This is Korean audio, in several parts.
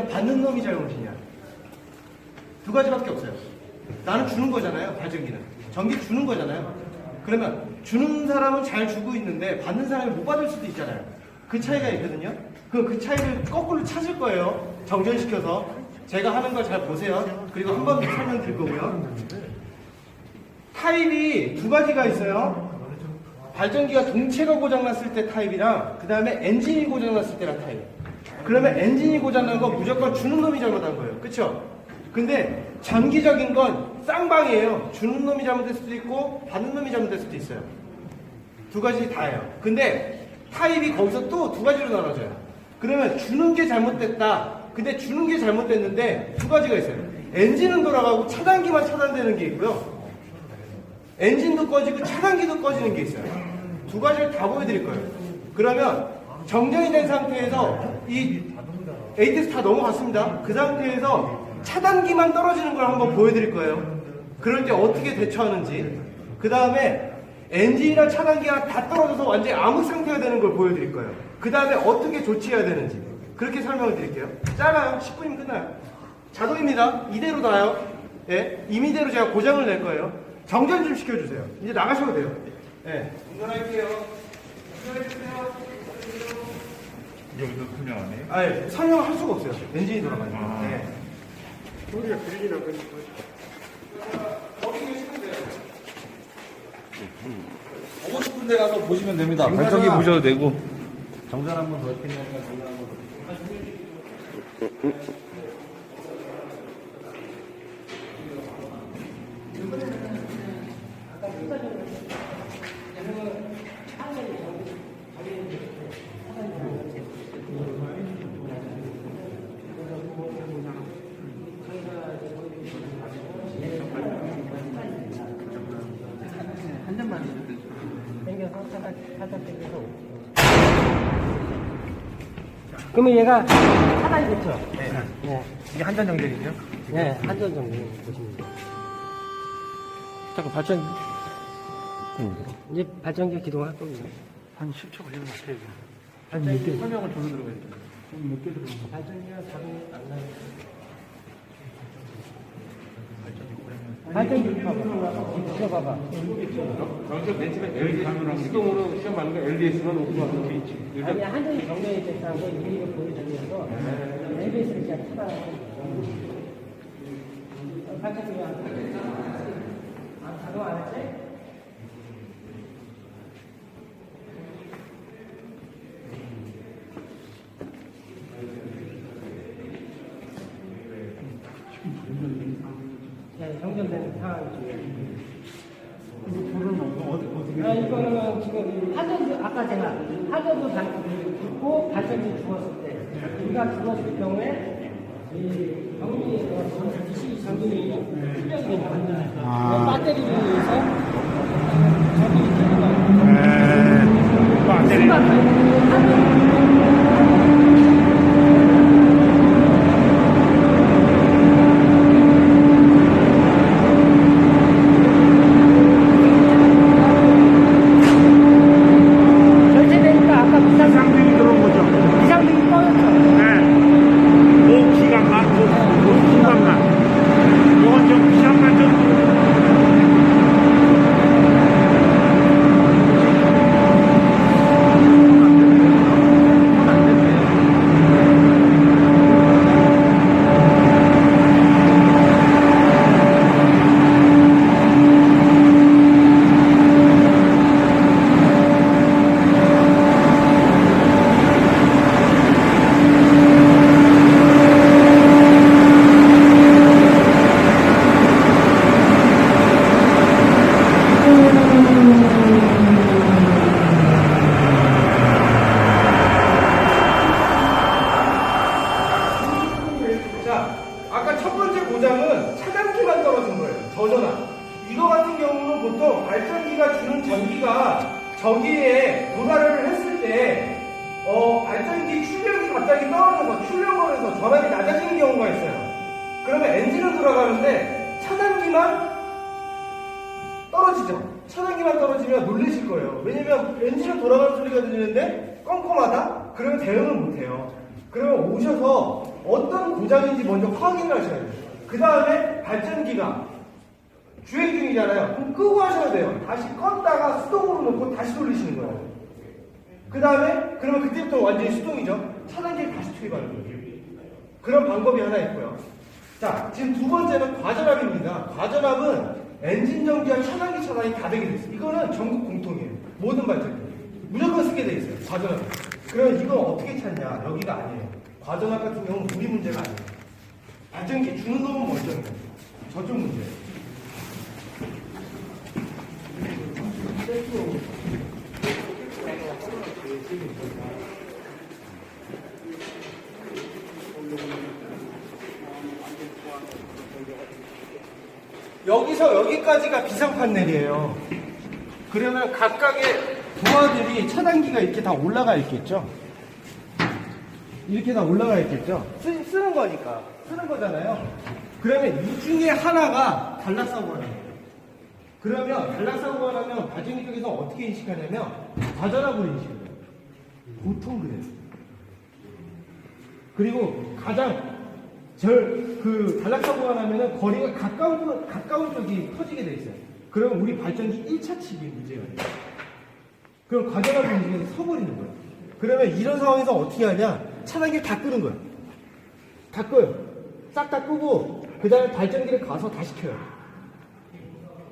잘못이냐 받는 놈이 잘못이냐 두 가지밖에 없어요. 나는 주는 거잖아요. 발전기는 전기 주는 거잖아요. 그러면 주는 사람은 잘 주고 있는데 받는 사람이 못 받을 수도 있잖아요. 그 차이가 있거든요. 그럼 그 차이를 거꾸로 찾을 거예요. 정전시켜서 제가 하는 걸 잘 보세요. 그리고 한 번 더 설명드릴 거고요. 타입이 두 가지가 있어요. 발전기가 동체가 고장났을 때 타입이랑 그 다음에 엔진이 고장났을 때랑 타입. 그러면 엔진이 고장난 건 무조건 주는 놈이 잘못한 거예요. 그쵸? 근데 장기적인 건 쌍방이에요. 주는 놈이 잘못될 수도 있고 받는 놈이 잘못될 수도 있어요. 두 가지 다예요. 근데 타입이 거기서 또 두 가지로 나눠져요. 그러면 주는 게 잘못됐다. 근데 주는 게 잘못됐는데 두 가지가 있어요. 엔진은 돌아가고 차단기만 차단되는 게 있고요. 엔진도 꺼지고 차단기도 꺼지는 게 있어요. 두 가지를 다 보여드릴 거예요. 그러면 정전이 된 상태에서 이 ATS 다 넘어갔습니다. 그 상태에서 차단기만 떨어지는 걸 한번 보여드릴 거예요. 그럴 때 어떻게 대처하는지. 그 다음에 엔진이랑 차단기가 다 떨어져서 완전히 암흑 상태가 되는 걸 보여드릴 거예요. 그 다음에 어떻게 조치해야 되는지. 그렇게 설명을 드릴게요. 짧아요. 10분이면 끝나요. 자동입니다. 이대로 나요. 예. 임의대로 제가 고장을 낼 거예요. 정전 좀 시켜주세요. 이제 나가셔도 돼요. 예. 운전할게요. 운전해주세요. 여기서 설명하네. 아예 설명을 할 수가 없어요. 엔진이 돌아가니까. 아. 예. 소리가 들리나 계시면 돼요. 보고 싶은 데 가서 보시면 됩니다. 발전기 보셔도 되고. 정전 한번 더 했겠냐면 정전 한번 더. 그러면 얘가 차단이 됐죠? 네. 네. 이게 한전 정전이죠? 네, 한전 정도 보시면 돼요. 잠깐 발전 이제 발전기 기동할 겁니다. 한 10초 걸리는 것 같아요. 개? 설명을 저로 들어가야 돼요. 몇개 들어가? 발전기가 작동이 안 나요. 봐봐. 이거 봐봐. 여기서 맨 처음에 LDS로 시동으로 시험 받는 거 LDS만 오고 돼 있지. 아니 한전이 정면이 됐다고 보여주면서 LBS를 그냥 발전기가 안 작동 안 했지? 네, 정전되는 상황이죠. 아, 이거는 지금 하전도 아까 제가 하전도 죽고 발전기 죽었을 때 우리가 죽었을 경우에 이 경리에서 전기 전기 출력이 되는 거예요. 배터리를 위해서 전기 출력을 배터리 절제되니까 아까 비상 상등이 들어온 거죠. 비상등이 꺼졌죠. 네. 목 기관만, 목 기관만. 이건 좀 시험만 좀. 자, 아까 첫 번째 고장은 차단기만 떨어진 거예요. 저전압. 이거 같은 경우는 보통 발전기가 주는 전기가 저기에 도달을 했을 때, 어, 발전기 출력이 갑자기 떨어져서 출력원에서 전압이 낮아지는 경우가 있어요. 그러면 엔진은 돌아가는데 차단기만 떨어지죠. 차단기만 떨어지면 놀라실 거예요. 왜냐면 엔진은 돌아가는 소리가 들리는데 껌껌하다? 그러면 대응을 못해요. 그러면 오셔서 어떤 고장인지 먼저 확인을 하셔야 돼요. 그 다음에 발전기가 주행 중이잖아요. 그럼 끄고 하셔야 돼요. 다시 껐다가 수동으로 놓고 다시 돌리시는 거예요. 그 다음에 그러면 그때부터 완전히 수동이죠. 차단기를 다시 투입하는 거예요. 그런 방법이 하나 있고요. 자, 지금 두 번째는 과전압입니다. 과전압은 엔진 전기와 차단기 차단이 다 되게 돼 있어요. 이거는 전국 공통이에요. 모든 발전기. 무조건 쓰게 돼 있어요. 과전압. 그러면 이걸 어떻게 찾냐? 여기가 아니에요. 과전압 같은 경우는 우리 문제가 아니에요. 발전기 주는 놈은 멀쩡해요. 저쪽 문제예요. 여기서 여기까지가 비상 판넬이에요. 그러면 각각의 부하들이 차단기가 이렇게 다 올라가 있겠죠? 이렇게 다 올라가 있겠죠? 쓰, 쓰는 거니까. 쓰는 거잖아요. 그러면 이 중에 하나가 단락사고가 나요. 그러면 단락사고가 나면 발전기 쪽에서 어떻게 인식하냐면 과전압으로 인식해요. 보통 그래요. 그리고 가장 절 그 단락사고가 나면은 거리가 가까운 가까운 쪽이 터지게 돼 있어요. 그러면 우리 발전기 1차 칩이 문제가 돼요. 그럼 과전압 인식에서 서버리는 거예요. 그러면 이런 상황에서 어떻게 하냐? 차단기를 다 끄는 거예요. 다 꺼요. 싹 다 끄고 그 다음에 발전기를 가서 다시 켜요.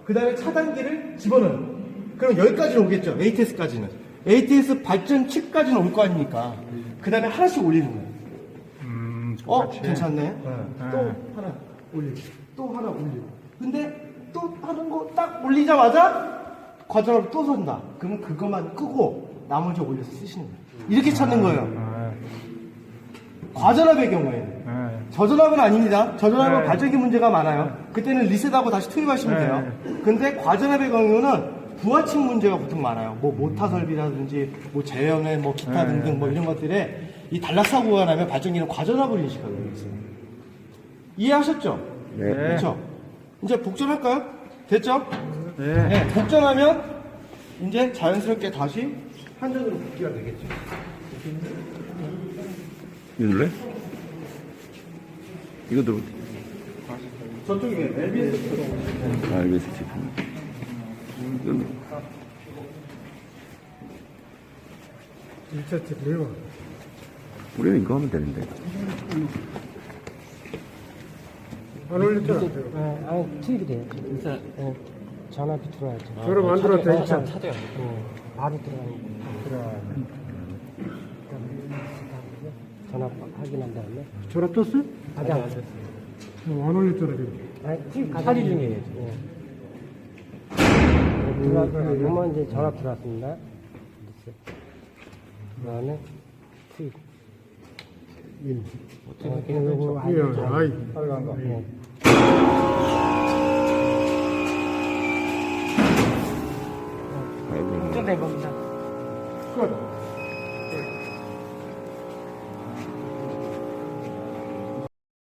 그 다음에 차단기를 집어넣어요. 그럼 여기까지는 오겠죠. ATS까지는. ATS 발전 칩까지는 올 거 아닙니까? 그 다음에 하나씩 올리는 거예요. 어? 괜찮네. 또 하나 올리고, 또 하나 올리고. 근데 또 다른 거딱 올리자마자 과정을 또 선다. 그러면 그것만 끄고 나머지 올려서 쓰시는 거예요. 이렇게 찾는 거예요. 과전압의 경우에는. 저전압은 아닙니다. 저전압은 발전기 문제가 많아요. 그때는 리셋하고 다시 투입하시면 돼요. 근데 과전압의 경우는 부하층 문제가 보통 많아요. 뭐 모타 설비라든지 뭐 제연회 뭐 기타 등등 뭐 이런 것들에 이 단락 사고가 나면 발전기는 과전압을 인식하게 되어 있어요. 이해하셨죠? 네. 그렇죠? 이제 복전할까요? 됐죠? 네. 복전하면 이제 자연스럽게 다시 한전으로 복귀가 되겠죠. 눌래? 이거 들어. 저쪽에 LBS 아. 이거 눌러. 1차 팁 내용. 우리는 이거 하면 되는데. 안 올렸잖아. 네, 아니, 투입이 돼요. 일단, 네, 전압이 들어와야죠. 그럼 안 들어도 돼, 있잖아. 찾아요. 네, 바로 들어가는 거. 들어와야 돼. 전압 확인한 다음에. 전화 떴어요? 아직 안 어, 안 올렸잖아, 지금. 아니, 투입 처리 중이에요. 네. 네, 들어와서, 그러면 이제 전압 들어왔습니다. 그 다음에 투입. 일. 어, 그냥 요거 예, 아주 잘- 아이. 네. 아이고. 끝낸 겁니다. 끝.